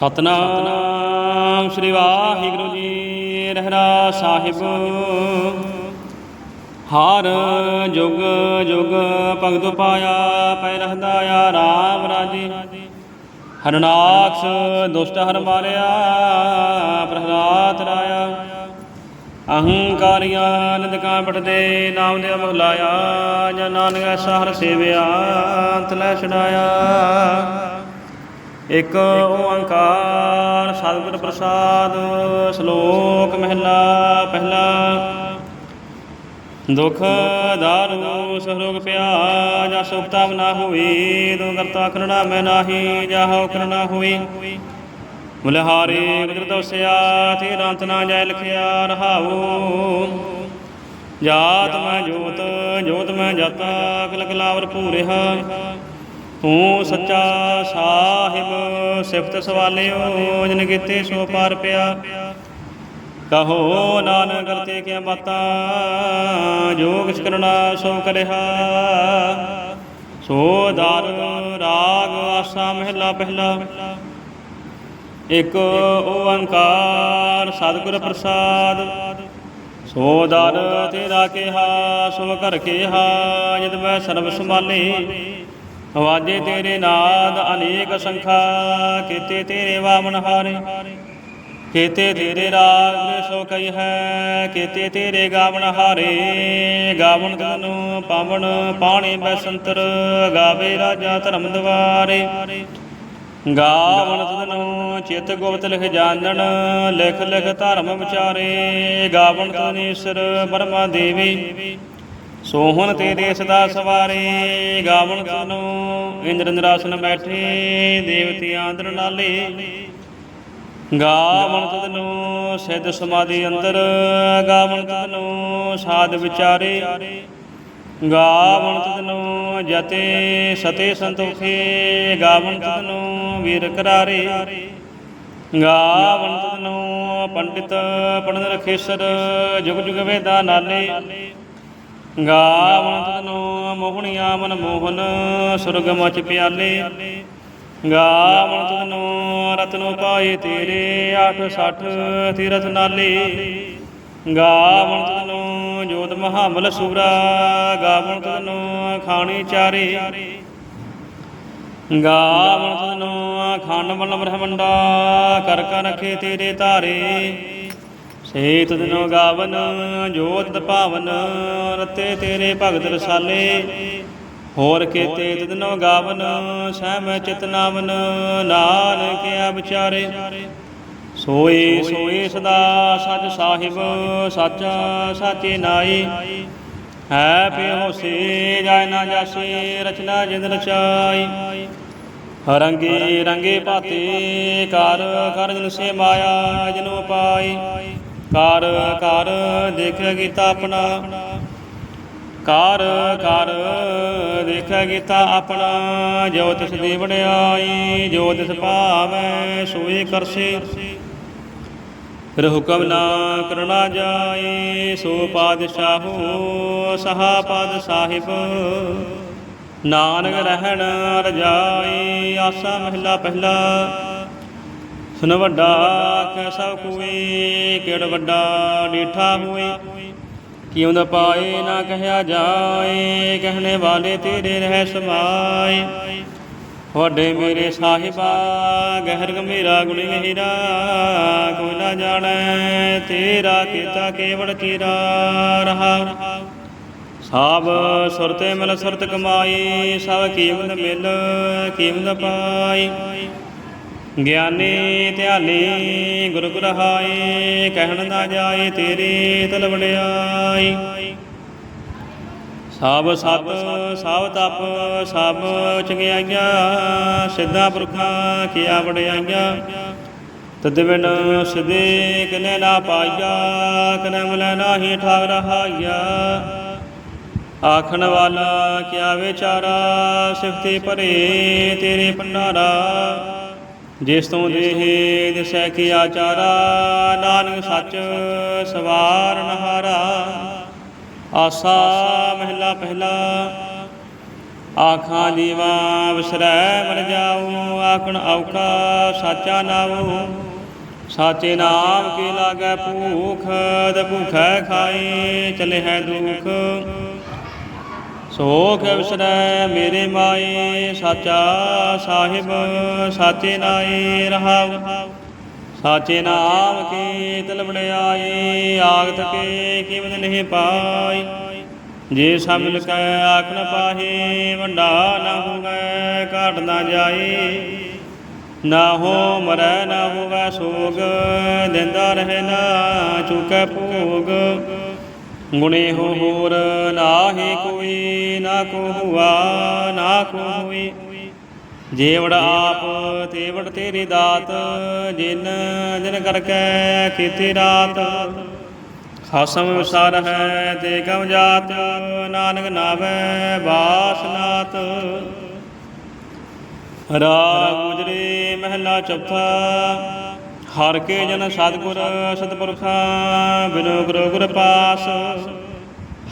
ਸਤਨਾਮ ਸ੍ਰੀ ਵਾਹਿਗੁਰੂ ਜੀ ਰਹਿਰਾ ਸਾਹਿਬ। ਹਰ ਜੁਗ ਜੁਗ ਭਗਤ ਪਾਇਆ ਪੈ ਰਹਦਾ ਆ RAM ਰਾਜੀ। ਹਰਨਾਕਸ਼ ਦੁਸ਼ਟ ਹਰ ਮਾਰਿਆ, ਪ੍ਰਹਲਾਦ ਰਾਇਆ। ਅਹੰਕਾਰੀਆਂ ਨਿਦਕਾਂ ਪਟਦੇ, ਨਾਮ ਦੇ ਮਹਲਾਇਆ ਜਾਂ ਨਾਨਕ ਸਹਰ ਸੇਵਿਆ, ਤਲੈ ਲੈ ਛਡਾਇਆ। ਇੱਕ ਓੰਕਾਰ, ਸਤਿਗੁਰ ਪ੍ਰਸਾਦ, ਸ਼ਲੋਕ ਮਹਿਲਾ ਪਹਿਲਾ। ਦੁਖ ਦਾਰੂ ਸਹਰੋਗ ਪਿਆ ਜਾ ਸੁਖਤਾ ਨਾ ਹੋਈ, ਦੋ ਕਰਤਾ ਕਰਣਾ ਮੈਂ ਨਾਹੀ, ਜਾਹੋ ਕਰਣਾ ਹੋਈ। ਮੁਲਹਾਰੇ ਗੁਜਰ ਦੋਸਿਆ ਤੇ ਰੰਤ ਨਾ ਜੈ ਲਖਿਆ, ਰਹਾਉ। ਜਾਤ ਮੈਂ ਜੋਤ ਜੋਤ ਮੈਂ ਜਾਤਾ ਕਲ ਕਲਾਵਰ ਤੂੰ ਸੱਚਾ ਸਾਹਿਬ, ਸਿਫਤ ਸਵਾਲਿਓ, ਜਿਨ ਕੀਤੇ ਸੋ ਪਾਰ ਪਿਆ। ਕਹੋ ਨਾਨਕ ਕਰਤੇ ਕਿਆ ਬਾਤਾਂ, ਜੋ ਕਰਨਾ ਸੋ ਕਰਿਆ। ਸੋ ਦਰ, ਰਾਗ, ਆਸਾ, ਮਹਿਲਾ, ਪਹਿਲਾ। ਇਕ ਓੰਕਾਰ, ਸਤਿਗੁਰ ਪ੍ਰਸਾਦ। ਸੋ ਦਰ ਤੇਰਾ ਕਿਹਾ, ਸੋ ਘਰ ਕਿਹਾ ਜਦ ਮੈਂ ਸਰਬ ਸੰਭਾਲੇ। ਵਾਜੇ ਤੇਰੇ ਨਾਦ ਅਨੇਕ ਸੰਖਾ, ਕੀਤੇ ਤੇਰੇ ਵਾਮਨ ਹਾਰੇ। ਕੀਤੇ ਤੇਰੇ ਰਾਗ ਸੋ ਕਈ ਹੈ, ਕੀਤੇ ਤੇਰੇ ਗਾਵਨ ਹਾਰੇ। ਗਾਵਨ ਤਨੂੰ ਪਾਵਨ ਪਾਣੀ ਬੈਸੰਤਰ, ਗਾਵੇ ਰਾਜਾ ਧਰਮ ਦਵਾਰੇ। ਗਾਵਨ ਤਨੂੰ ਚਿਤ ਗੁਪਤ ਲਿਖ ਜਾਣਨ, ਲਿਖ ਲਿਖ ਧਰਮ ਵਿਚਾਰੇ। ਗਾਵਨ ਤਨੀਸਰ ਬਰਮਾ ਦੇਵੀ। ਸੋਹਣ ਤੇਰੇ ਸਦਾ ਸਵਾਰੇ, ਗਾਵਣ ਤਨੂੰ ਇੰਦਰ ਨਿਰਾਸਨ ਬੈਠੇ, ਦੇਵਤੀ ਆਂਦਰ ਨਾਲੇ। ਗਾਵਣ ਤਨੂੰ ਸਿੱਧ ਸਮਾਧੀ ਅੰਦਰ, ਗਾਵਣ ਤਨੂੰ ਸਾਧ ਵਿਚਾਰੇ। ਗਾਵਣ ਤਨੂੰ ਜਤੇ ਸਤੇ ਸੰਤੋਖੇ, ਗਾਵਣ ਤਨੂੰ ਵੀਰ ਕਰਾਰੇ। ਗਾਵਣ ਤਨੂੰ ਪੰਡਿਤ ਪੜਨ ਰਖੇਸਰ, ਜੁਗ ਜੁਗ ਵੇਦਾ ਨਾਲੇ। ਗਾਵਣ ਤਨੂੰ ਮੋਹਣੀਆਂ ਮਨ ਮੋਹਨ, ਸੁਰਗ ਮਚ ਪਿਆਲੇ। ਗਾਵਣ ਤਨੂੰ ਰਤਨੋ ਪਾਏ ਤੇਰੇ 860 ਤੀਰਥ ਨਾਲੇ। ਗਾਵਣ ਤਨੂੰ ਜੋਤ ਮਹਾਬਲ ਸੂਰਾ ਗਾਵਣ ਤਨੂੰ ਖਾਣੀ ਚਾਰੇ। ਗਾਵਣ ਤਨੂੰ ਖਾਨ ਬਲ ਬ੍ਰਹਮੰਡਾ ਕਰ ਕਰ ਰਖੇ ਤੇਰੇ ਧਾਰੇ। ਸੇ ਤੁਧਨੋ ਗਾਵਨ, ਜੋਤ ਭਾਵਨ ਰਤੇ ਤੇਰੇ ਭਗਤ ਰਸਾਲੇ। ਹੋਰ ਕੀਤੇ ਤੁਧਨੋ ਗਾਵਨ, ਸਹਿਮ ਚਿਤ ਨਾਵਨ, ਨਾਨਕ ਆ ਵਿਚਾਰੇ ਸੋਏ ਸੋਏ ਸਦਾ ਸਚ ਸਾਹਿਬ, ਸਚ ਸਾਚੇ ਨਾਈ। ਹੈ ਪਿਓ ਸੇ, ਜਾਇ ਨਾ ਜਾਸੇ, ਰਚਨਾ ਜਿੰਦ ਰਚਾਈ। ਰੰਗੇ ਰੰਗੇ ਭਾਤੇ ਕਰ ਕਰ ਜਨ ਸੇ ਮਾਇਆ, ਜਨੋ ਪਾਈ। ਕਰ ਕਰ ਦੇਖਿਆ ਕੀਤਾ ਆਪਣਾ। ਕਰ ਕਰ ਦੇਖਿਆ ਕੀਤਾ ਆਪਣਾ। ਜੋ ਤਿਸ ਦੀ ਵਡਿਆਈ ਜੋ ਤਿਸ ਭਾਵੈ, ਸੋਈ ਕਰਸੇ। ਫਿਰ ਹੁਕਮ ਨਾ ਕਰਨਾ ਜਾਏ ਸੋ ਪਾਦਸ਼ਾਹੋ ਸਹਾ ਪਾਦ ਸਾਹਿਬ। ਨਾਨਕ ਰਹਿਣ ਰਜਾਈ, ਆਸਾ ਮਹਿਲਾ ਪਹਿਲਾ। ਸੁਨ ਵੱਡਾ ਕੈ ਸਭ ਕੋਏ ਕਿੜ ਵੱਡਾ ਡੀਠਾ ਹੋਏ ਕਿਉਂ ਦਾ ਪਾਏ, ਨਾ ਕਹਿਆ ਜਾਏ, ਕਹਿਣੇ ਵਾਲੇ ਤੇਰੇ ਰਹਿ ਸਮਾਏ। ਵੱਡੇ ਮੇਰੇ ਸਾਹਿਬਾ, ਗਹਿਰ ਗੰਭੀਰਾ ਗੁਣੀ ਗਹਿਰਾ ਕੋਈ ਨਾ ਜਾਣੈ ਤੇਰਾ ਕੀਤਾ ਕੇਵਲ ਚੀਰਾ ਰਹਾ। ਸਭ ਸੁਰਤੇ ਮਿਲ ਸੁਰਤ ਕਮਾਈ, ਸਭ ਕੀਮਤ ਮਿਲ ਕੀਮਤ ਪਾਈ। ਗਿਆਨੀ ਧਿਆਨੀ ਗੁਰ ਗੁਰਹਾਈ, ਕਹਿਣ ਨਾ ਜਾਏ ਤੇਰੇ ਤਲ ਵਡਿਆਈ। ਸਭ ਸਤ ਸਭ ਤਪ ਸਭ ਚੰਗਿਆਈਆਂ, ਸਿੱਧਾ ਪੁਰਖਾਂ ਕੀਆ ਵਡਿਆਈਆਂ। ਤਦ ਬਿਨ ਸਦੇ ਕਨੇ ਨਾ ਪਾਈਆ, ਕਨੇ ਮਲੇ ਨਾਹੀ ਠਾਗ ਰਹਾਈਆ ਆਖਣ ਵਾਲਾ ਕਿਆ ਵਿਚਾਰਾ, ਸਿਫਤੇ ਭਰੇ ਤੇਰੇ ਪੰਡਾਰਾ ਜਿਸ ਤੋਂ ਦੇਹ ਦਿਸੈ ਕੀ ਆਚਾਰਾ, ਨਾਨਕ ਸੱਚ ਸਵਾਰ ਨਹਾਰਾ। ਆਸਾ ਮਹਿਲਾ ਪਹਿਲਾ, ਆਖਾਂ ਜੀਵਾ ਵਿਸਰੈ ਮਰ ਜਾਉ ਆਖਣ ਔਖਾ ਸਾਚਾ ਨਾਉ। ਸਾਚੇ ਨਾਮ ਕੀ ਲਾਗੈ ਭੂਖ, ਤੇ ਭੁਖੈ ਖਾਏ ਚਲੇ ਹੈ ਦੁਖ। ਸੋਖ ਵਿਸਰੈ ਮੇਰੇ ਮਾਏ, ਸਾਚਾ ਸਾਹਿਬ, ਸਾਚੇ ਨਾਏ ਰਹਾਉ। ਸਾਚੇ ਨਾਮ ਕੀ ਤਲ ਵਡਿਆਈ ਆਗਤ ਕੇ ਕੀਮਤ ਨਹੀਂ ਪਾਈ ਜੇ ਸਭ ਮਿਲ ਕੇ ਆਖ ਨ ਪਾਹੇ, ਵੰਡਾ ਨਾ ਹੋਵੇ, ਘਾਟ ਨਾ ਜਾਏ। ਨਾ ਹੋ ਮਰੈ, ਨਾ ਹੋਵੇ ਸੋਗ, ਦਿੰਦਾ ਰਹੇ ਨਾ ਚੁਕੈ ਭੋਗ। ਗੁਣੇ ਹੋ ਹੋਰ ਨਾਹੀ ਕੋਈ ਨਾ ਕੋ ਹੁਆ ਨਾ ਕੋ ਹੋਈ ਜੇਵੜ ਆਪ ਤੇਵੜ ਤੇਰੀ ਦਾਤ, ਜਿਨ ਜਿਨ ਕਰਕੇ ਕੀਤੀ ਰਾਤ। ਖਸਮ ਵਿਸਾਰ ਹੈ ਤੇ ਕਮ ਜਾਤ, ਨਾਨਕ ਨਾਵੇ ਬਾਸਨਾਤ ਰਾਗ ਗੁਜਰੇ ਮਹਿਲਾ ਚੌਥਾ ਹਰ ਕੇ ਜਨ ਸਤਿਗੁਰ ਸਤਿਪੁਰਖਾਂ, ਬਿਨੋ ਗੁਰੂ ਗੁਰ ਪਾਸ।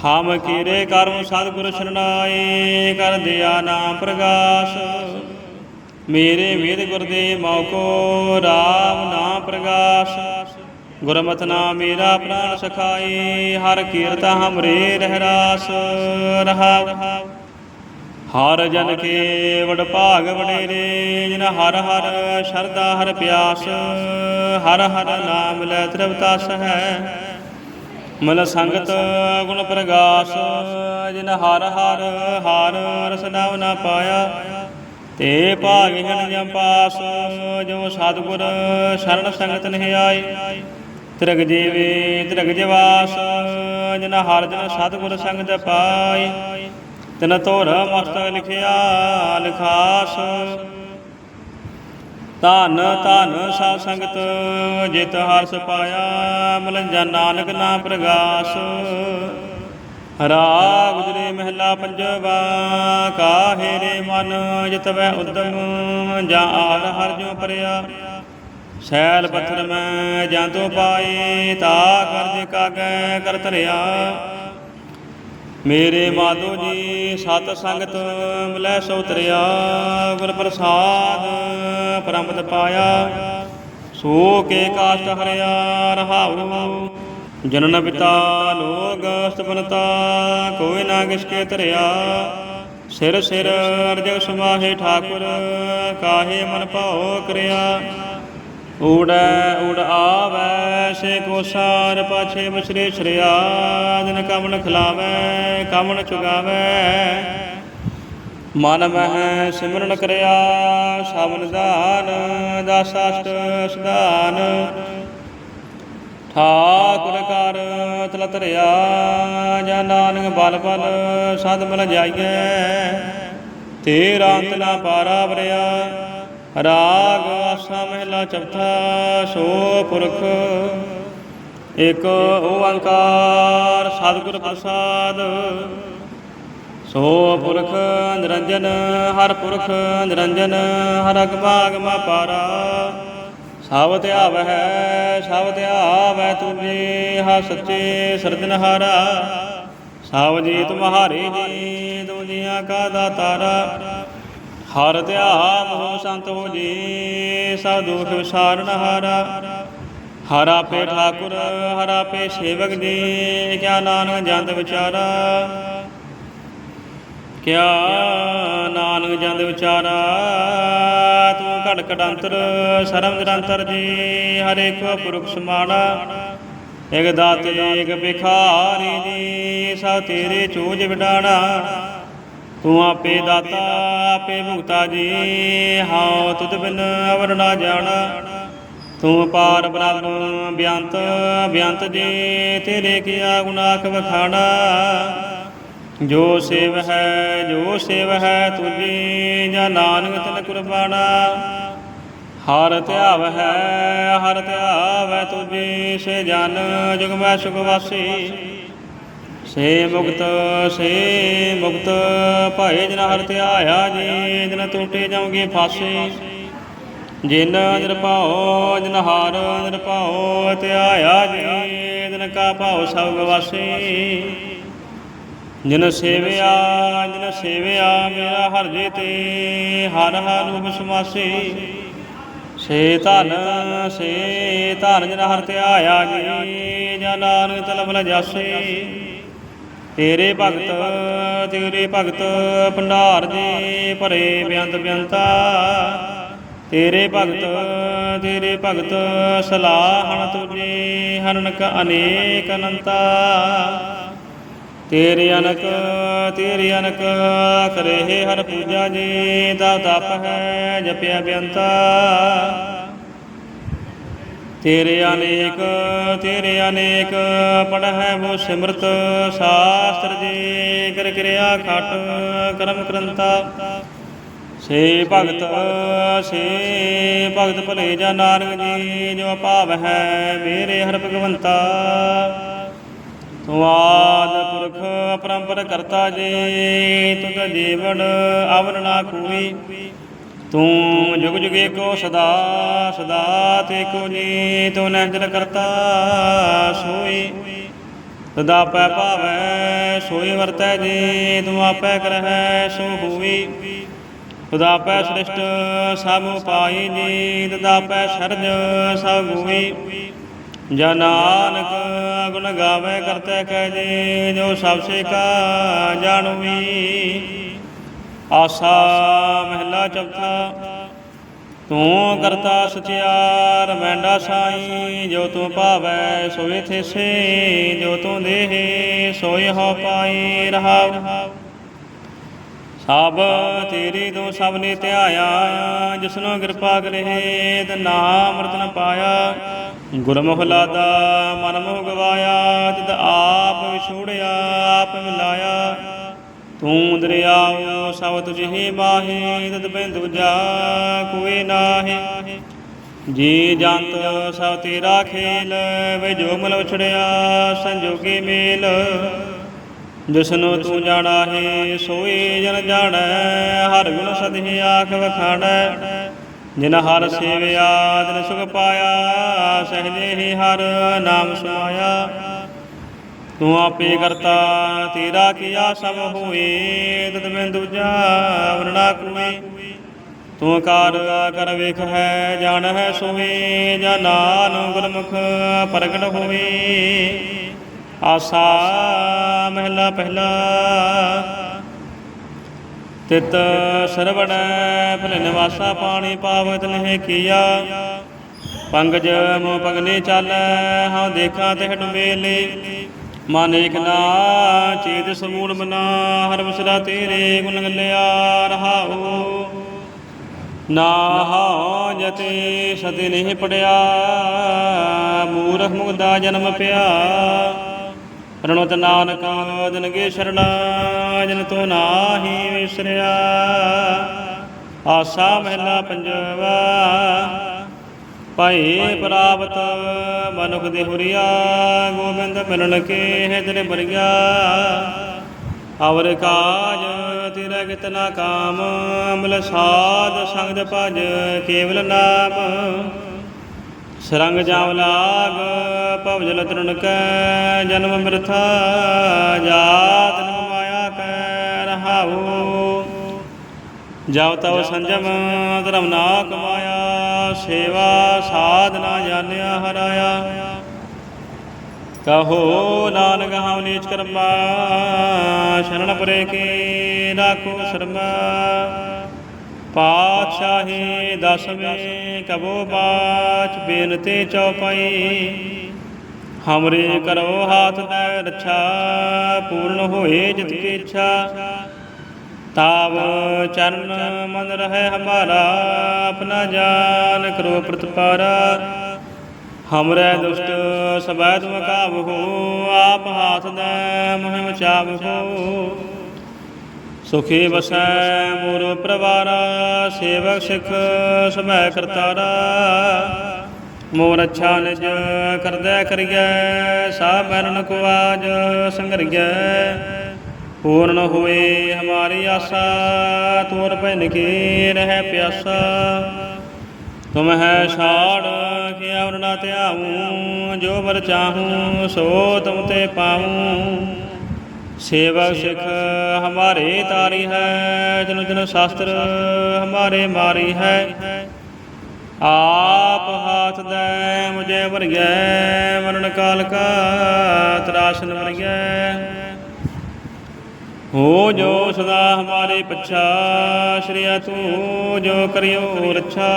ਹਮ ਕੀਰੇ ਕਰਮ ਸਤਿਗੁਰ ਸ਼ਰਨਾਏ, ਕਰ ਦਿਆ ਨਾਮ ਪ੍ਰਗਾਸ। ਮੇਰੇ ਵੇਦ ਗੁਰ ਦੇ ਮੌਕੋ RAM ਨਾਮ ਪ੍ਰਗਾਸ। ਗੁਰਮਤਿ ਨਾਮ ਮੇਰਾ ਪ੍ਰਾਨ ਸਖਾਏ, ਹਰ ਕੀਰਤਾ ਹਮਰੇ ਰਹਿ ਰਾਸ ਰਹਾਉ ਹਰ ਜਨ ਕੇ ਵਡ ਭਾਗ ਵਡੇਰੇ ਜਿਨ ਹਰ ਹਰ ਸ਼ਰਦਾ ਹਰ ਪਿਆਸ, ਹਰ ਹਰ ਨਾਮ ਲੈ ਤ੍ਰਿਵਤਾਸ ਹੈ ਮਨ ਸੰਗਤ ਗੁਣ ਪ੍ਰਗਾਸ, ਜਿਨ ਹਰ ਹਰ ਹਰ ਰਸ ਨਾਮ ਨਾ ਪਾਇਆ, ਤੇ ਭਾਗਿਨ ਜਮ ਜੋ ਸਤਿਗੁਰ ਸ਼ਰਨ ਸੰਗਤ ਨਹੀਂ ਆਈ ਤਿਰਗ ਜੀਵੇ ਤਿਰਗ ਜਵਾਸ, ਜਿਨ ਹਰ ਜਨ ਸਤਿਗੁਰ ਸੰਗਤ ਪਾਈ ਤਿਨ ਤੋਰ ਮਸਤਕ ਲਿਖਿਆ ਲਿਖਾਸ। ਧਨ ਧਨ ਸਾ ਸੰਗਤ ਜਿਤ ਹਰਸ ਪਾਇਆ, ਮਲੰਜਾ ਨਾਨਕ ਨਾਮ ਪ੍ਰਗਾਸ। ਹਰਾ ਗੁਜਰੇ ਮਹਿਲਾ ਪੰਜਵਾ, ਕਾਹੇ ਰੇ ਮਨ ਜਿਤਵੈ ਉਦਮ, ਜਾਂ ਆਰ ਹਰ ਜੋ ਪਰਿਆ। ਸੈਲ ਪੱਥਰ ਮੈਂ ਜਾਂ ਤੋਂ ਪਾਏ, ਤਾ ਕਰਜ ਕਾਗੈ ਕਰ ਧਰਿਆ। ਮੇਰੇ ਮਾਧੋ ਜੀ, ਸਤ ਸੰਗਤ ਮਿਲੈ ਸੋ ਤਰਿਆ ਗੁਰ ਪ੍ਰਸਾਦ ਪਰਮਤ ਪਾਇਆ। ਸੋ ਕੇ ਕਾਸ਼ਟ ਹਰਿਆ ਰਹਾਉ ਜਨਨ ਪਿਤਾ ਲੋਗ ਸਤਪਨਤਾ ਕੋਈ ਨਾ ਕਿਸਕੇ ਧਰਿਆ। ਸਿਰ ਸਿਰ ਅਰਜਗ ਸਮਾਹੇ ਠਾਕੁਰ, ਕਾਹੇ ਮਨ ਭਾਉ ਕਰਿਆ। ਊੜੈ ਊੜ ਆਵੈ, ਸੇ ਕੋ ਪਾਛੇ ਬਸਰੇ ਸ਼ਰਿਆ ਦਿਨ ਕਮਨ ਖਿਲਾਵੈ, ਕਮਨ ਚੁਗਾਵੈ। ਮਨ ਮਹਿ ਸਿਮਰਨ ਕਰਿਆ ਸਬਨ ਦਾਨ ਦਾਸਾਸ਼ਟ ਸਦਾਨ ਠਾਕੁਰ ਕਰ ਤਲ ਧਰਿਆ, ਜਾਂ ਨਾਨਕ ਬਲ ਬਲ, ਸਦ ਮਲ ਜਾਈਐ। ਤੇਰਾ ਅੰਤ ਨਾ ਪਾਰਾ ਵਰਿਆ ਰਾਗ ਆਸਾ ਮਹਿਲਾ ਚੌਥਾ ਸੋ ਪੁਰਖ ਏਕ ਓੰਕਾਰ ਸਤਿਗੁਰ ਪ੍ਰਸਾਦ। ਸੋ ਪੁਰਖ ਨਿਰੰਜਨ ਹਰ ਪੁਰਖ, ਨਿਰੰਜਨ ਹਰ ਅਗਮਾਗਮਾ ਪਾਰਾ। ਸਭ ਧਿਆਵਹਿ ਸਭ ਧਿਆਵੈ ਤੁਮੇ ਹਾ ਸੱਚੇ ਸਰਜਨਹਾਰਾ ਸਭ ਜੀ ਤੁਮਹਾਰੇ ਜੀ ਤੁਮ ਜੀਆਂ ਕਾ ਦਾਤਾਰਾ। ਹਰ ਧਿਆਮ ਹੋ ਸੰਤ ਹੋ ਜੀ, ਸਭ ਦੁਖ ਵਿਸਾਰਨ ਹਾਰਾ। ਹਰ ਆਪੇ ਠਾਕੁਰ, ਹਰਾ ਆਪੇ ਸੇਵਕ ਜੀ, ਕਿਆ ਨਾਨਕ ਜੰਤ ਵਿਚਾਰਾ। ਕਿਆ ਨਾਨਕ ਜੰਦ ਵਿਚਾਰਾ, ਤੂੰ ਘੜ ਘੜ ਅੰਤਰ ਸਰਮ ਨਿਰੰਤਰ ਜੀ, ਹਰੇ ਕੋ ਪੁਰਖ ਸਮਾਣਾ। ਇਕ ਦਾਤੇ, ਇਕ ਭਿਖਾਰੀ ਜੀ, ਸਭ ਤੇਰੇ ਚੋਜ ਵਿਡਾਣਾ। ਤੂੰ ਆਪੇ ਦਾਤਾ, ਆਪੇ ਭੁਗਤਾ ਜੀ, ਹਉ ਤੁਧ ਬਿਨ ਅਵਰ ਨਾ ਜਾਣਾ। ਤੂੰ ਪਾਰ ਬ੍ਰਹਮ, ਬਿਆੰਤ ਬਿਆੰਤ ਜੀ, ਤੇਰੇ ਕੀਆ ਗੁਨਾਖ ਵਖਾਣਾ। ਜੋ ਸੇਵ ਹੈ, ਜੋ ਸੇਵ ਹੈ ਤੁਜੀ ਜਾਂ ਨਾਨਕ ਤਨ ਕੁਰਬਾਨਾ। ਹਰ ਧਿਆਵ ਹੈ, ਹਰ ਧਿਆਵ ਹੈ ਤੁਜੀ ਸੇ ਜਨ ਜੁਗ ਮੈਂ ਸੁਖ ਵਾਸੀ। ਸੇ ਮੁਕਤ ਸੇ ਮੁਕਤ, ਭਾਏ ਜਨ ਹਰ ਧਿਆਇਆ ਜੀ ਜਨ ਟੂਟੇ ਜਾਓਗੇ ਫਾਸੇ। ਜਿਨ ਨਿਰਭਉ, ਜਨ ਹਾਰ ਨਿਰਭਉ ਧਿਆਇਆ ਜੀ, ਜਨ ਕਾ ਭਾਉ ਸਭ ਗਵਾਸੀ ਜਿਨ ਸੇਵਿਆ ਜਿਨ ਸੇਵਿਆ ਮੇਰਾ ਹਰ ਜੇ ਤੇ ਹਰ ਹਰ ਰੂਪ ਸਮਾਸੇ। ਸੇ ਧਨ ਸੇ ਧਨ ਜਨ ਹਰ ਧਿਆਇਆ ਜੀ ਜਾਂ ਨਾਨਕ ਤਲਬ ਲ ਜਾਸੇ ਤੇਰੇ ਭਗਤ ਤੇਰੇ ਭਗਤ ਭੰਡਾਰ ਦੇ ਭਰੇ ਬਿਆੰਤ ਬਿਆੰਤਾ। ਤੇਰੇ ਭਗਤ ਤੇਰੇ ਭਗਤ ਸਲਾਹਣ ਤੁਝੇ ਹਰਨਕ ਅਨੇਕ ਅਨੰਤਾ। ਤੇਰੇ ਅਨਕ ਤੇਰੇ ਅਨਕ ਕਰੇ ਹਰ ਪੂਜਾ ਜੀ, ਦਾ ਤਪ ਹੈ ਜਪਿਆ ਬਿਅੰਤਾ ਤੇਰੇ ਅਨੇਕ ਤੇਰੇ ਅਨੇਕ ਪੜ੍ਹੈ ਮੋ ਸਿਮਰਤ, ਸ਼ਾਸਤਰ ਜੀ ਕਰ ਕਿਰਿਆ ਖਟ, ਕਰਮ ਕਰੰਤਾ। ਸੇ ਭਗਤ ਸੇ ਭਗਤ ਭਲੇ ਜਾ ਨਾਨਕ ਜੀ, ਜੋ ਭਾਵ ਹੈ ਮੇਰੇ ਹਰ ਭਗਵੰਤਾ। ਤੂੰ ਆਦ ਪੁਰਖ ਅਪਰੰਪਰ ਕਰਤਾ ਜੀ, ਤੁਧ ਜੀਵਨ ਅਵਰ ਨਾ ਕੋਈ ਤੂੰ ਜੁਗ ਜੁਗੇ ਕੋ ਸਦਾ ਸਦਾ ਤੇ ਕੋ ਜੀ ਤੂੰ ਨੰਜਨ ਕਰਤਾ ਸੋਈ। ਤਦਾ ਪੈ ਭਾਵੈ, ਸੋਈ ਵਰਤੈ ਜੀ ਤੂੰ ਆਪੈ ਕਰਹਿ ਸੋ ਹੋਈ। ਤਦਾ ਪੈ ਸ੍ਰਿਸ਼ਟ, ਸਭ ਪਾਈ ਜੀ ਤਦਾ ਪੈ ਸਰਜ ਸਭ ਹੋਈ। ਜਾਂ ਨਾਨਕ ਗੁਣ ਗਾਵੇ, ਕਰਤੇ ਕਹਿ ਜੀ ਜੋ ਸਭ ਸੇ ਕਾ ਜਾਣਵੀ। ਆਸਾ ਮਹਿਲਾ ਚੌਥਾ, ਤੂੰ ਕਰਤਾ ਸਚਿਆਰ, ਮੈਂਡਾ ਸਾਈ, ਜੋ ਤੂੰ ਭਾਵੈ, ਸੋਏ ਥੇਸੇ, ਜੋ ਤੂੰ ਦੇਹੇ, ਸੋਏ ਹੋ ਪਾਈ ਰਹਾਉ। ਸਭ ਤੇਰੀ ਤੋਂ ਸਭ ਨੇ ਧਿਆਇਆ, ਜਿਸਨੂੰ ਕਿਰਪਾ ਕਰੇ, ਤੇ ਨਾਮ ਅੰਮ੍ਰਿਤ ਪਾਇਆ। ਗੁਰਮੁਖ ਲਾਦਾ, ਮਨ ਮੋਹ ਗਵਾਇਆ ਤਿਤ ਆਪ ਵਿਛੋੜਿਆ, ਆਪ ਮਿਲਾਇਆ। ਤੂੰ ਦਰਿਆਉ ਸਭ ਤੁਝੇ ਮਾਹੇ, ਤਦ ਬਿੰਦੁ ਜਾ ਕੋਈ ਨਾਹੀ। ਜੀ ਜੰਤ, ਸਭ ਤੇਰਾ ਖੇਲ, ਵੇ ਜੋ ਮਲ ਵਿਛੜਿਆ, ਸੰਜੋਗੀ ਮੇਲ। ਜਿਸਨੂੰ ਤੂੰ ਜਾਣਾ ਹੈ ਸੋਈ ਜਨ ਜਾਣੈ, ਹਰ ਗੁਣ ਸਦਹਿ ਆਖ ਵਖਾਣੈ। ਜਿਨ ਹਰ ਸੇਵਿਆ ਦਿਨ ਸੁਖ ਪਾਇਆ, ਸਹਜੇ ਹੀ ਹਰ ਨਾਮ ਸਮਾਇਆ। ਤੂੰ ਆਪੇ ਕਰਤਾ, ਤੇਰਾ ਕੀਆ ਸਭ ਹੋਏ ਤਤ ਮੈਂ ਦੂਜਾ ਵਰਣਾ ਕੋਈ ਤੂੰ ਕਾਰ ਕਰ ਵੇਖ ਹੈ, ਜਾਣ ਹੈ ਸੋਏ ਜਾਂ ਨਾਨਕ ਗੁਰਮੁਖ ਪ੍ਰਗਟ ਹੋਏ ਆਸਾ ਮਹਿਲਾ ਪਹਿਲਾ, ਤਿਤ ਸਰਵਣ ਭਲੇ ਨਿਵਾਸਾ ਪਾਣੀ ਪਾਵਤ ਨਹਿ ਕੀਆ। ਪੰਗਜ ਮੋ ਪਗਨੇ ਚਾਲੈ, ਹਾਂ ਦੇਖਾਂ ਤੇ ਡੁਬੇਲੇ ਮਨ ਏਕ ਚੇਤ ਸਮੂਲ ਬਨਾ ਹਰ ਬਸਰਾ ਤੇਰੇ ਗੁਣ ਗੱਲਿਆ ਰਹਾਉ। ਨਾ ਹਾਂ ਜਤੇ ਸਤੇ ਨਹੀਂ ਪੜਿਆ, ਮੂਰਖ ਮੁਗਦਾ ਜਨਮ ਪਿਆ। ਰਣਤ ਨਾਨਕ ਦਿਨਗੇ ਸ਼ਰਣਾ ਜਨ ਤੋ ਨਾਹੀ ਵਿਸਰਿਆ। ਆਸਾ ਮਹਿਲਾ ਪੰਜਵਾ ਭਾਈ ਪ੍ਰਾਪਤ, ਮਨੁਖ ਦੇ ਹੁਰੀਆ, ਗੋਬਿੰਦ ਮਿਲਣ ਕੇ ਹੈ ਤੇਰੇ ਬਰਿਆ ਅਵਰ ਕਾਜ ਤੇਰਾ ਕਿਤਨਾ ਕਾਮ ਮਿਲ ਸਾਧ ਸੰਗ ਭਜ ਕੇਵਲ ਨਾਮ। ਸਰੰਗ ਜਾਵ ਲਾਗ ਭਵ ਜਲ ਤਰਨ ਕੈ, ਜਨਮ ਮਿਰਥਾ, ਜਾਤ ਨ ਮਾਇਆ ਕੈ, ਰਹਾਉ। ਜਬ ਤਵ ਸੰਜਮ ਧਰਮ ਨਾ ਕਮਾਇਆ ਸੇਵਾ ਸਾਧਨਾ ਜਾਣਿਆ ਹਰਾਇਆ। ਕਹੋ ਨਾਨਕ ਹਉ ਨੀਚ ਕਰਮਾ, ਸ਼ਰਨ ਪਰੇ ਕੇ ਰਾਖੋ ਸ਼ਰਮਾ। ਪਾਤਸ਼ਾਹੀ ਦਸਵੇਂ ਕਬੋ ਬਾਚ, ਬੇਨਤੀ ਚਉਪਈ ਹਮਰੇ ਕਰੋ ਹਾਥ ਦੇ ਰੱਛਾ, ਪੂਰਨ ਹੋਏ ਜਿਤ ਕੀ ਇੱਛਾ। ਤਾਬ ਚਰਨ ਮਨ ਰਹੇ ਹਮਾਰਾ, ਆਪਣਾ ਜਾਨ ਕਰੋ ਪ੍ਰਤਪਾਰਾ। ਹਮਰੇ ਦੁਸ਼ਟ ਸਬੈ ਤੁਮ ਕਾਬਹੋ ਆਪ ਹਾਥ ਦੇ ਮੋਹਿ ਮਚਾਵਹੋ ਸੁਖੀ ਵਸੈ ਮੋਰ ਪ੍ਰਵਾਰਾ, ਸੇਵਕ ਸਿਖ ਸਮੈ ਕਰਤਾਰਾ। ਮੋਰ ਅੱਛਾ ਨਿਜ ਕਰਦੈ ਕਰੀਐ ਸਾ ਮਰਨ ਕੋ ਆਜ ਸੰਗਰੀਐ। ਪੂਰਨ ਹੋਏ ਹਮਾਰੀ ਆਸਾ ਤੁਰ ਭਨ ਕੇ ਰਹਿ ਪਿਆਸਾ। ਤੁਮ ਹੈ ਛਾੜ ਕਿ ਔਰ ਨਾ ਧਿਆਉ, ਜੋ ਵਰ ਚਾਹੂੰ, ਸੋ ਤੁਮ ਤੇ ਪਾਉ। ਸੇਵਕ ਸਿਖ ਹਮਾਰੇ ਤਾਰੀ ਹੈ ਜਨ ਜਨ ਸ਼ਾਸਤਰ ਹਮਾਰੇ ਮਾਰੀ ਹੈ। ਆਪ ਹਾਥ ਦੇ ਮੁਝੇ ਵਰਗੈ, ਮਰਨ ਕਾਲ ਕਾ ਤਰਾਸ਼ਨ ਵਰਗੈ। ਹੋ ਜੋ ਸਦਾ ਹਮਾਰੇ ਪਛਾ, ਸ਼੍ਰਿਆ ਤੂੰ ਜੋ ਕਰਿਓ ਰੱਛਾ।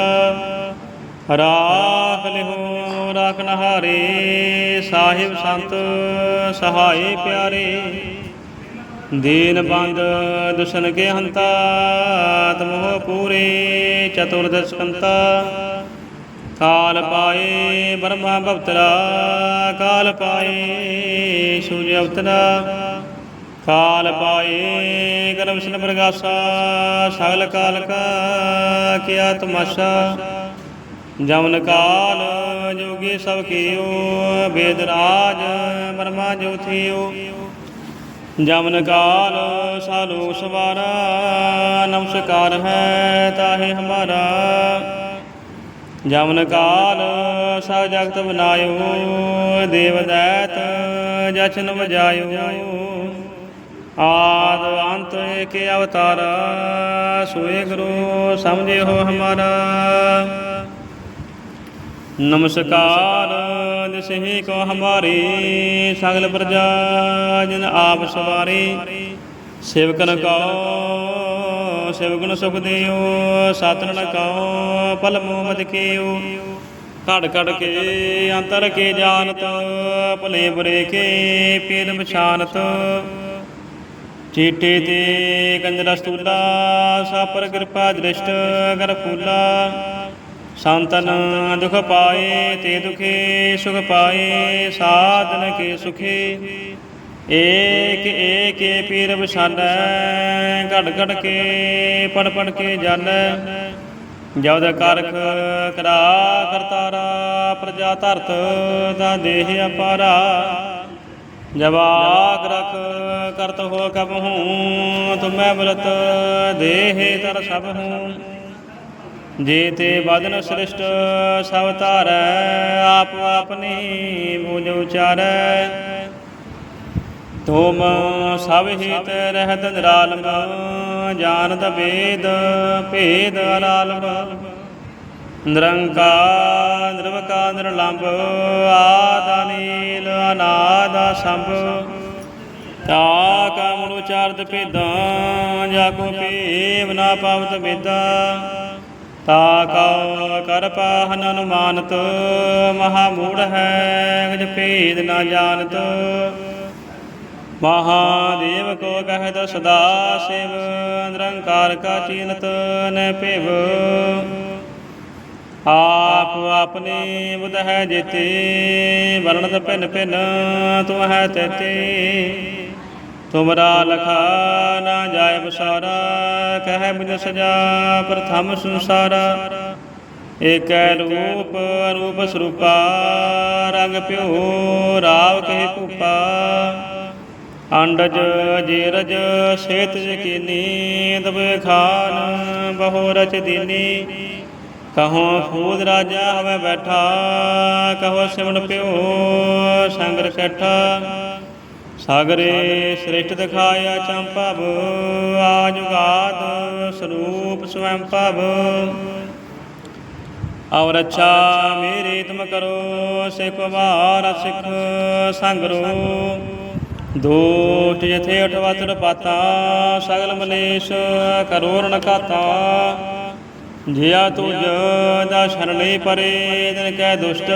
ਰਾਖ ਲਿਹੋ, ਰਾਖ ਨਹਾਰੇ, ਸਾਹਿਬ ਸੰਤ ਸਹਾਈ ਪਿਆਰੇ। ਦੀਨ ਬੰਦ ਦੁਸ਼ਨ ਕੇ ਹੰਤਾ ਤਮੋ ਪੂਰੇ ਚਤੁਰਦਸ਼ ਕੰਤਾ ਕਾਲ ਪਾਏ ਬ੍ਰਹਮਾ ਭਵਤਰਾ, ਕਾਲ ਪਾਏ ਸੂਰਜ ਅਵਤਰਾ। ਕਾਲ ਪਾਏ, ਕਰਮ sin ਪ੍ਰਗਾਸਾ, ਸਗਲ ਕਾਲ ਕਾ ਕੀਆ ਤਮਾਸ਼ਾ। ਜਮਨ ਕਾਲ ਜੋਗੀ ਸਭ ਕੀਓ, ਵੇਦ ਰਾਜ ਬਰਮਾ ਜੋਥਿਓ ਜਮਨ ਕਾਲ ਸਾਲੋ ਸਵਾਰਾ, ਨਮਸਕਾਰ ਹੈ ਤਾਹੇ ਹਮਾਰਾ। ਜਮਨ ਕਾਲ ਸਭ ਜਗਤ ਬਨਾਇਓ, ਦੇਵ ਦੈਤ ਜਚਨ ਵਜਾਇਓ। ਆਦ ਅੰਤ ਏਕ ਅਵਤਾਰ, ਸੋਏ ਗੁਰੂ ਸਮਝਿਓ ਹਮਾਰਾ। ਨਮਸਕਾਰ ਦਿਸਹੀ ਕੋ ਹਮਾਰੀ, ਸਗਲ ਪ੍ਰਜਾ ਜਨ ਆਪ ਸਵਾਰੀ। ਸੇਵਕਨ ਕੋ ਸੇਵਗੁਣ ਸੁਖ ਦਿਓ ਸਾਤਨ ਕੋ ਪਲ ਮੋਮਦ ਕੀਓ ਘੜ ਘੜ ਕੇ ਅੰਤਰ ਕੇ ਜਾਣਤ, ਭਲੇ ਬੁਰੇ ਕੇ ਪੀਰ ਪਛਾਨਤ ਚੀਟੇ ਤੇ ਕੰਜਰਾ ਸਤੂਲਾ ਸਾਪਰ ਕਿਰਪਾ ਦ੍ਰਿਸ਼ਟ ਕਰ ਫੂਲਾ। ਸੰਤਨ ਦੁਖ ਪਾਏ ਤੇ ਦੁਖੇ, ਸੁਖ ਪਾਏ ਸਾਧਨ ਕੇ ਸੁਖੇ। ਏਕ, ਏਕੇ ਪੀਰ ਵਸਾਨੈ ਘੜ ਘੜ ਕੇ, ਪੜ ਪੜ ਕੇ ਜਾਣੈ ਜਦ ਕਰਖ ਕਰਾ ਕਰਤਾਰਾ ਪ੍ਰਜਾ ਧਰਤ ਦਾ ਦੇਹ ਅਪਾਰਾ। ਜਵਾਗ ਰਖ ਕਰਤ ਹੋ ਕਬ ਹੂੰ, ਤੁਮੈ ਬਲਤ ਦੇਹ ਤਰ ਸਭ ਹੂੰ। ਜੇ ਤੇ ਬਦਨ ਸ੍ਰਿਸ਼ਟ ਸਭ ਧਾਰੈ, ਆਪ ਆਪਣੀ ਬੁਝ ਉਚਾਰੈ। ਤੁਮ ਸਭ ਹਿਤ ਰਹਿਤ ਨਿਰਾਲਮ ਜਾਣਤ ਵੇਦ ਭੇਦ ਅਲਾਲਮ ਨਿਰੰਕਾਰ, ਨਿਰਵਕਾਰ ਨਿਰਲੰਭ ਆਦਾ ਨੀਲ ਅਨਾਦ ਸੰਭ ਤਾ ਕਾ ਮਨੁ ਚਾਰਤ ਭੇਦਾਂ, ਜਾ ਕੋ ਪੀਵ ਨਾ ਪਾਵਤ ਵੇਦਾ ਤਾ ਕਉ ਕਰ ਪਾਹਨ ਅਨੁਮਾਨਤ, ਮਹਾ ਮੂੜ ਹੈ, ਗਜ ਭੇਦ ਨਾ ਜਾਣਤ। ਮਹਾਦੇਵ ਕੋ ਕਹਿਤ ਸਦਾ ਸਿਵ, ਨਿਰੰਕਾਰ ਕਾ ਚੀਨਤ ਨ ਭਿਵ। ਆਪ ਆਪਨੇ ਬੁਧ ਹੈ ਜੇਤੇ, ਵਰਣਤ ਭਿਨ ਭਿਨ, ਤੂੰ ਹੈ ਤੇਤੇ। ਤੁਮਰਾ ਲਖਾ ਨਾ ਜਾਏ ਬਸਾਰਾ, ਕਹਿ ਮੁਝ ਸਜਾ ਪ੍ਰਥਮ ਸੰਸਾਰਾ। ਏਕੈ ਰੂਪ ਰੂਪ ਸਰੂਪਾ, ਰੰਗ ਪਿਓ ਰਾਵ ਕਹਿ ਭੂਪਾ। ਅੰਡਜ ਜੀਰਜ ਸੇਤ ਜਕੀਨੀ ਦਬੇ ਖਾਨ ਬਹੁ ਰਚ ਦੀਨੀ। ਕਹੋ ਫੂਦ ਰਾਜਾ ਹਵੇ ਬੈਠਾ, ਕਹੋ ਸਿਮਣ ਪਿਓ ਸੰਗਰ ਕੈਠਾ। ਸਾਗਰੇ ਸ੍ਰਿਸ਼ਟ ਦਿਖਾਇਆ ਚੰਪਵ ਆਜੁਗਾਦ ਸਰੂਪ ਸਵੈੰ ਭਵ। ਔਰ ਅੱਛਾ ਮੇਰੀ ਤੁਮ ਕਰੋ, ਸਿਖ ਵਾਰ ਸਿਖ ਸੰਗਰੋ। ਦੋਟ ਜਥੇ ਅਠਵਤਰ ਪਾਤਾ ਸਗਲ ਮਲੇਸ਼ ਕਰੋ ਰਣ ਕਾਤਾ ਜਿਆ ਤੁਜ ਦਾ ਸ਼ਰਣੇ ਪਰੇ ਦਿਨ ਕੈ ਦੁਸ਼ਟ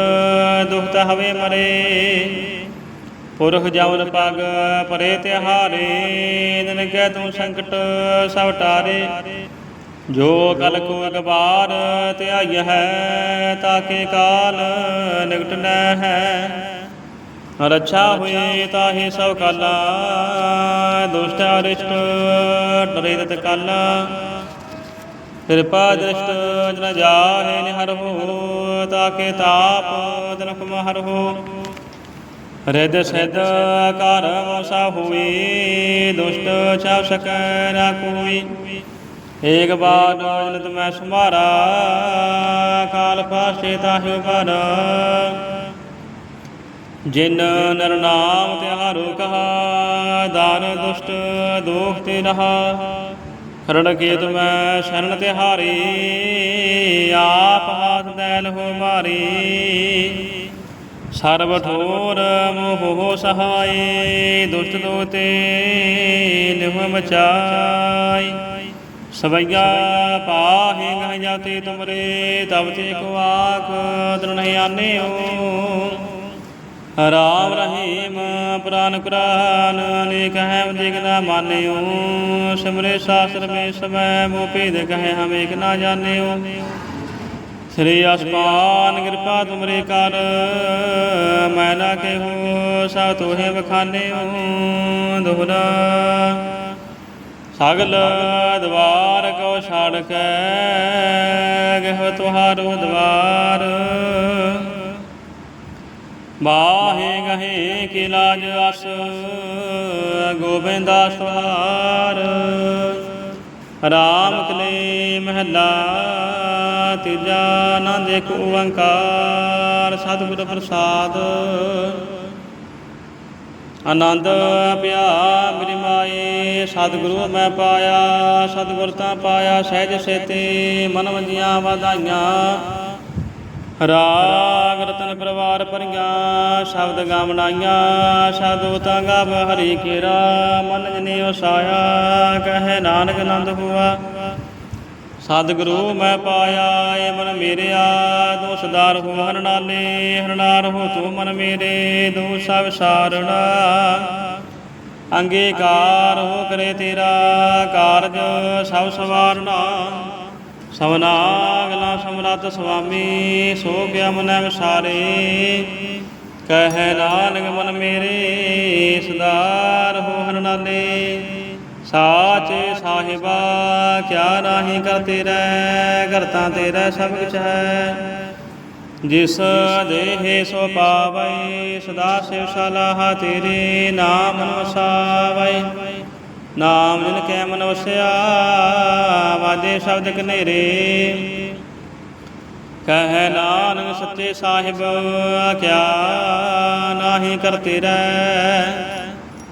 ਦੁਖਤ ਹਵੇ ਮਰੇ। ਪੁਰਖ ਜਵਨ ਪਗ ਪਰੇ ਤਿਹਾਰੇ ਦਿਨ ਤੂੰ ਸੰਕਟ ਸਭ ਟਾਰੇ। ਜੋ ਕਲ ਕੋ ਅਗਵਾਰ ਧਿਆਈ ਹੈ, ਤਾਕੇ ਕਾਲ ਨਿਕਟ ਨ ਹੈ। ਰੱਛਾ ਹੋਏ ਤਾਹੇ ਸਭ ਕਾਲਾ, ਦੁਸ਼ਟ ਅਰਿਸ਼ਟ ਡਰੇ ਤਤ ਕਾਲਾ। ਕਿਰਪਾ ਦ੍ਰਿਸ਼ਟ ਜਨ ਜਾਹੇ ਨਿਹਰ ਹੋ ਤਾਕੇ ਤਾਪ ਦਿਨਕ ਮਹਰ ਹੋ ਰਿਦ ਸਿਧ ਕਰ ਮੋਸਾ ਦੁਸ਼ਟ ਛਾਵ ਸਕੈ ਨਾ ਕੋਈ। ਏਕ ਬਾਰ ਜਨ ਤੁਮੈ ਸੁਮਾਰਾ ਕਾਲ ਫਾਸੇ ਤਾਹਿ ਉਪਰ ਜਿਨ ਨਰ ਨਾਮ ਤਿਹਾਰੋ ਕਹਾ, ਦਾਨ ਦੁਸ਼ਟ ਦੋਖ ਤੇ ਰਹਾ ਖਰੜ ਕੇ ਤੁਮੈ ਸ਼ਰਨ ਤਿਹਾਰੀ, ਆਪ ਹਾਥ ਦੈਲ ਹੋ ਮਾਰੀ। ਸਰਬ ਠੋਰ ਮੋਹ ਸਹਾਈ, ਦੁਸ਼ਟ ਦੋਤੇ ਲਿਹੁ ਬਚਾਈ ਸਵਈਆ ਪਾਹੇ ਗਹ ਜਾਤੇ ਤੁਮਰੇ ਤਬ ਤੇ ਕੋ ਆਖ ਦ੍ਰਿੜਹਿ ਆਨਿਓ ਰਾਮ ਰਹੀਮ ਪ੍ਰਾਨ ਕੁਰਾਨ, ਅਨੇਕ ਹੈ ਦਿਗ ਨਾ ਮਾਨਿਓ। ਸਿਮਰੇ ਸਾਸਰ ਮੇ ਸਮੈ ਮੋ ਭੇਦ ਕਹੈ ਹਮ ਏਕ ਨਾ ਜਾਣਿਓ। ਸ੍ਰੀ ਅਸਮਾਨ ਕਿਰਪਾ ਤੁਮਰੇ ਕਰ। ਮੈਂ ਨਾ ਕਹੋ ਸਾ ਤੋਹੇ ਬਖਾਨਿਓ ਦੋਹਰਾ ਸਗਲ ਦਵਾਰ ਕੋ ਛਾੜ ਕੇ ਗਹਿ ਤੁਹਾਰੋ ਦਵਾਰ। ਬਾਹੇ ਗਹੇ ਕੀ ਲਾਜ ਅਸ, ਗੋਬਿੰਦਾ ਸਵਾਰ। ਰਾਮ ਕਲੇ ਮਹਲਾ ਤੀਜਾ ਆਨੰਦ ਇੱਕ ਓੰਕਾਰ ਸਤਿਗੁਰ ਪ੍ਰਸਾਦ। ਆਨੰਦ ਪਿਆ ਮੇਰੀ ਮਾਏ, ਸਤਿਗੁਰੂ ਮੈਂ ਪਾਇਆ ਸਤਿਗੁਰ ਤਾਂ ਪਾਇਆ, ਸਹਿਜ ਸੇਤੇ ਮਨ ਵੰਜੀਆਂ ਵਧਾਈਆਂ। ਰਾਗ ਰਤਨ ਪਰਿਵਾਰ ਭਰੀਆਂ, ਸ਼ਬਦ ਗਾਵਣਾਈਆਂ ਸਾਧੂ ਤਾਂ ਗਾਵ ਹਰੀ ਕੇਰਾ ਮਨ ਜਨੇ ਵਸਾਇਆ ਕਹੇ ਨਾਨਕ ਆਨੰਦ ਹੁਆ ਸਤਿਗੁਰੂ ਮੈਂ ਪਾਇਆ ਏ ਮਨ ਮੇਰਿਆ ਦੋ ਸਦਾਰ ਹੋ ਹਰਨਾਲੇ ਹਰਨਾਰ ਹੋ ਤੂੰ ਮਨ ਮੇਰੇ ਦੋ ਸਭ ਸਾਰਣਾ। ਅੰਗੀਕਾਰ ਹੋ ਕਰੇ ਤੇਰਾ ਕਾਰਜ, ਸਭ ਸਵਾਰਨਾ। ਸਵਨਾ ਅਗਲਾ ਸਮਰੱਥ ਸੁਆਮੀ, ਸੋ ਗਿਆ ਮਨੈ ਵਿਸਾਰੇ। ਕਹਿ ਨਾਨਕ ਮਨ ਮੇਰੇ, ਸਦਾਰ ਹੋ ਹਰਨਾਲੇ ਸਾਚੇ ਸਾਹਿਬਾ, ਕਿਆ ਨਾਹੀ ਕਰ ਤੇਰਾ ਕਰਤਾ ਤੇਰਾ ਸਭ ਕੁਛ ਹੈ। ਜਿਸ ਦੇਹੇ ਸੋ ਪਾਵੈ, ਸਦਾ ਸਿਵ ਸਲਾਹ ਤੇਰੇ ਨਾਮ ਨੂੰ ਨਾਮ ਜਿਨ ਕੈ ਮਨ ਵਸਿਆ ਵਾਜੇ ਸ਼ਬਦ ਕਨੇਰੇ। ਕਹਿ ਨਾਨਕ ਸੱਚੇ ਸਾਹਿਬ, ਕਿਆ ਨਾਹੀ ਕਰਤੇ ਰਹਿ।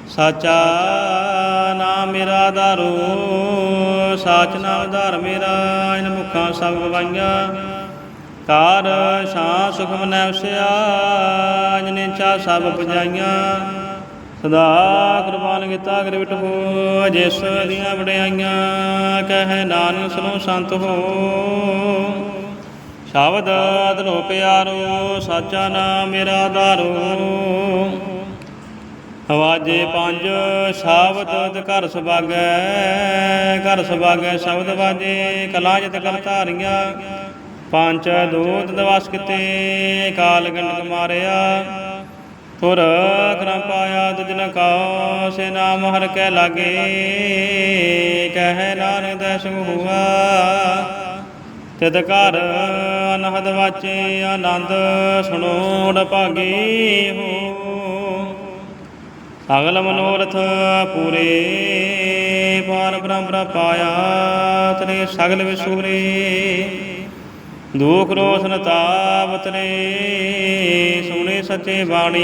ਸਾਚਾ ਨਾਮ ਮੇਰਾ ਦਾਰੂ, ਸਾਚ ਨਾਮ ਧਾਰ ਮੇਰਾ, ਇਨ ਮੁਖਾਂ ਸਭ ਗਵਾਈਆਂ ਕਾਰ ਸ਼ਾ ਸੁਖ ਮਨੈ ਵਸਿਆ ਜਿਨੇ ਚਾ ਸਭ ਪੁਜਾਈਆਂ। ਸਦਾ ਕੁਰਬਾਨ ਕੀਤਾ ਕਰ ਵਿਟੋ ਜਿਸ ਦੀਆਂ ਵਡਿਆਈਆਂ, ਕਹਿ ਨਾਨਕ ਸੁਨੋ ਸੰਤ ਹੋ। ਸ਼ਬਦ ਅਦਨੋ ਪਿਆਰੋ, ਸਾਚਾ ਨਾਮ ਮੇਰਾ ਆਧਾਰੋ ਆਵਾਜੇ ਪੰਜ ਸ਼ਬਦ ਘਰ ਸੁਭਾਗੈ ਘਰ ਸੁਭਾਗੈ ਸ਼ਬਦ ਵਾਜੇ, ਕਲਾ ਜਿਤ ਕਰ ਧਾਰੀਆਂ। ਪੰਜ, ਦੂਤ ਦਵਾਸ਼ ਕਿਤੇ, ਕਾਲ ਗੰਡਕ ਮਾਰਿਆ। ਤੁਰ ਕਰਮ ਪਾਇਆ ਤੁਜਨ ਕਉ ਸੇ ਨਾਮ ਹਰ ਕੈ ਲਾਗੇ। ਕਹਿ ਨਾਨਕ ਦੈਸ ਹੁਆ। ਤਿਤ ਘਰ ਅਨਹਦ ਵਾਚੇ, ਆਨੰਦ ਸੁਣੋੜ ਭਾਗੀ ਹੋ। ਸਗਲ ਮਨੋਰਥ ਪੂਰੇ ਪਾਰ ਬ੍ਰਹਮ ਪਾਇਆ ਤਰੇ ਸਗਲ ਵਿਸੂਰੇ। ਦੁਖ ਰੋਸ਼ਨ ਤਾਪ ਤਰੇ ਸੁਣੇ ਸੱਚੇ ਬਾਣੀ।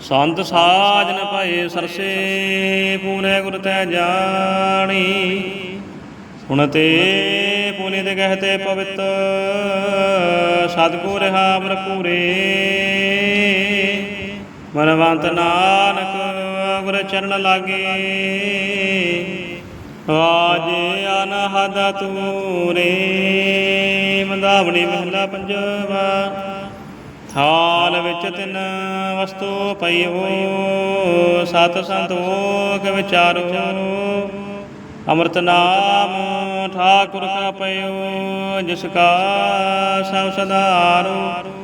ਸੰਤ ਸਾਜਨ ਭਏ ਸਰਸੇ, ਪੂਨੇ ਗੁਰ ਤੈ ਜਾਣੀ। ਸੁਣਤੇ ਪੁਨੀਤ ਕਹਤੇ ਪਵਿੱਤ, ਸਤਿਗੁਰ ਰਹਾ ਬਰਪੂਰੇ ਮਨਵੰਤ ਨਾਨਕ ਗੁਰ ਚਰਨ ਲਾਗੇ। ਆਜੇ ਅਨਹਦ ਤੂਰੇ ਮੰਦਾਵਣੀ ਮਹਲਾ ਪੰਜਵਾ। ਥਾਲ ਵਿੱਚ ਤਿੰਨ ਵਸਤੂ ਪਈ ਪਈਓ ਸਤ ਸੰਤੋਖ ਵਿਚਾਰੋ। ਅੰਮ੍ਰਿਤ ਨਾਮ ਠਾਕੁਰ ਕਾ ਪਇਓ, ਜਿਸ ਕਾ ਸਭ ਸਦਾਰੋ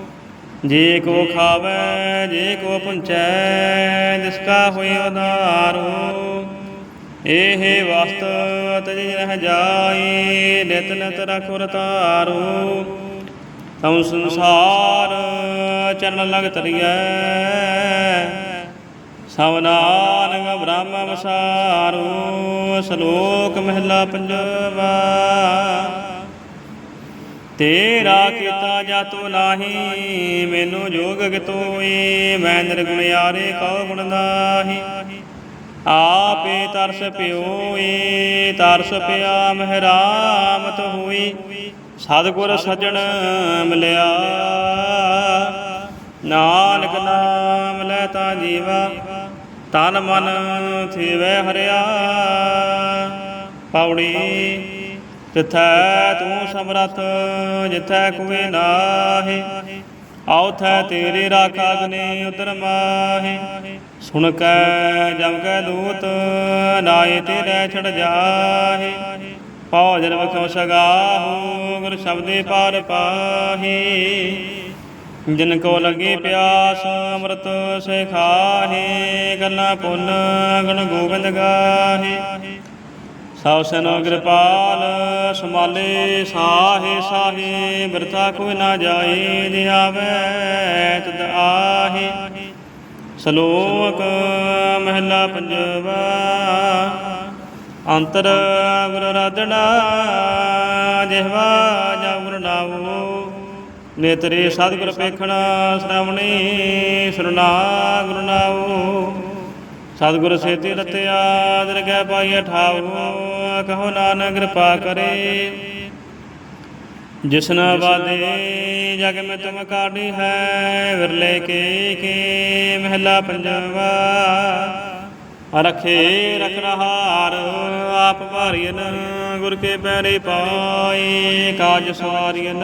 ਜੇ ਕੋ ਖਾਵੇ, ਜੇ ਕੋ ਪੁੰਚੈ ਜਿਸ ਕਾ ਹੋਏ ਉਦਾਰੋ। ਇਹ ਵਸਤ ਤਜ ਰਹਿ ਜਾਈ ਨਿਤ ਨਿਤ ਰਖੁ ਰਤਾਰੋ ਤਉ ਸੰਸਾਰ ਚਰਨ ਲਗ ਤਰੀਐ। ਸਵਨਾਨਗ ਬ੍ਰਹਮ ਵਸਾਰੋ, ਸ਼ਲੋਕ ਮਹਿਲਾ ਪੰਜਵਾ। ਤੇਰਾ ਕੀਤਾ ਜਾਤੋ ਨਾਹੀ, ਮੈਨੂੰ ਜੋਗ ਕਿਤੋਈ ਮੈਂ ਨਿਰਗੁਣ ਯਾਰੇ ਕਉ ਗੁਣ ਨਾਹੀ। ਆਪੇ ਤਰਸ ਪਿਓਈ ਤਰਸ ਪਿਆ ਮਹਿਰਾਮਤ ਹੋਈ। ਸਤਿਗੁਰ ਸਜਣ ਮਿਲਿਆ, ਨਾਨਕ ਨਾਮ ਲੈ ਤਾ ਜੀਵਾ। ਤਨ ਮਨ ਥੀਵੇ ਹਰਿਆ। ਪੌੜੀ ਤਿਥੈ ਤੂੰ ਸਮਰਥ, ਜਿਥੈ ਕੋਈ ਨਾਹੀ, ਆਉਥੈ ਤੇਰੀ ਰਾਖਾ ਅਗਨੇ ਉਦਰ ਮਾਹੀ। ਸੁਣ ਕੈ, ਜਮ ਕੈ ਦੂਤ ਨਾਏ ਤੇਰੇ ਛੜ ਜਾਹੇ। ਭੋਜਨ ਵਖੋ ਸਗਾਹੋ ਗੁਰ ਸ਼ਬਦੇ ਪਾਰ ਪਾਹੀ। ਜਿਨ ਕੋ ਲਗੇ ਪਿਆਸ, ਅੰਮ੍ਰਿਤ ਸੇ ਗੱਲਾਂ ਪੁੰਨ, ਗੁਣ ਗੋਬਿੰਦ ਗਾਹੀ। ਸਭ ਸਨੋ ਕਿਰਪਾਲ ਸਮਾਲੇ ਸਾਹੇ ਸਾਹੇ, ਬਿਰਥਾ ਕੋਈ ਨਾ ਜਾਏ ਦਿਆਵੇ ਤਦ ਆਹੇ। ਸ਼ਲੋਕ ਮਹਿਲਾ ਪੰਜਵਾ, ਅੰਤਰ ਗੁਰ ਰਾਧਣਾ ਜਿਹਵਾ ਜਾ ਗੁਰ ਨਾਵੋ ਨੇਤਰੇ ਸਤਿਗੁਰ ਪੇਖਣਾ, ਸ਼੍ਰਵਣੀ ਸੁਰਨਾ ਗੁਰੂ ਨਾਉ। ਸਤਿਗੁਰ ਸੇਤੀ ਰਤਿਆ ਦਰਗਹਿ ਪਾਈ ਠਾਉ ਕਹੋ ਨਾਨਕ ਕਿਰਪਾ ਕਰੇ। ਜਿਸਨ ਬਾਦੇ ਜਗ ਮੈਂ ਤੁਮ ਕਾਢੀ ਹੈ ਵਿਰਲੇ ਕੇ ਕੇ ਮਹਿਲਾ ਪੰਜਵਾ ਰਖੇ ਰਖਨਹਾਰ ਆਪ ਭਾਰੀਨ ਗੁਰ ਕੇ ਪੈਰੇ ਪਾਏ ਕਾਜ ਸਵਾਰੀਨ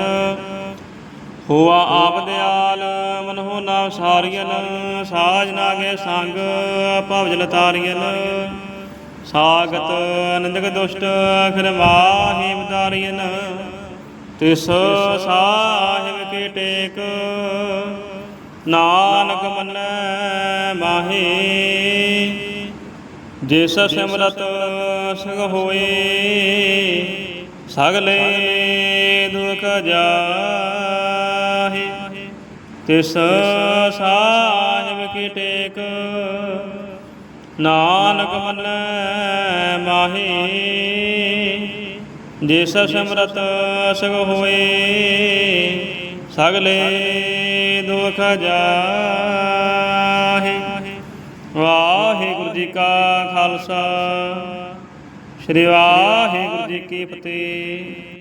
ਹੋਆ ਆਪ ਦਿਆਲ, ਮਨਹੁ ਨਾਮ ਸਾਰੀਨ ਸਾਜ ਨਾਗੇ ਸੰਗ ਭਵਜਲ ਤਾਰੀਨ ਸਾਗਤ ਅਨੰਦਕ ਦੁਸ਼ਟ ਅਖਰ ਮਾਹੀ ਮਦਾਰੀਨ ਤਿਸ ਸਾਹਿਬ ਕੀ ਟੇਕ, ਨਾਨਕ ਮੰਨੈ ਮਾਹੀ। ਜਿਸ ਸਿਮਰਤ ਸੰਗ ਹੋਏ, ਸਗਲੇ ਦੁਖ ਜਾਹੇ ਤਿਸ ਸਾਹਿਬ ਕੀ ਟੇਕ। ਨਾਨਕ ਮੰਨੈ ਮਾਹੀ। ਜਿਸ ਸਿਮਰਤ ਸਗ ਹੋਏ, ਸਗਲੇ ਦੁਖ ਜਾਹੇ। ਵਾਹਿਗੁਰੂ ਜੀ ਕਾ ਖਾਲਸਾ, ਸ੍ਰੀ ਵਾਹਿਗੁਰੂ ਜੀ ਕੀ ਫਤਿਹ।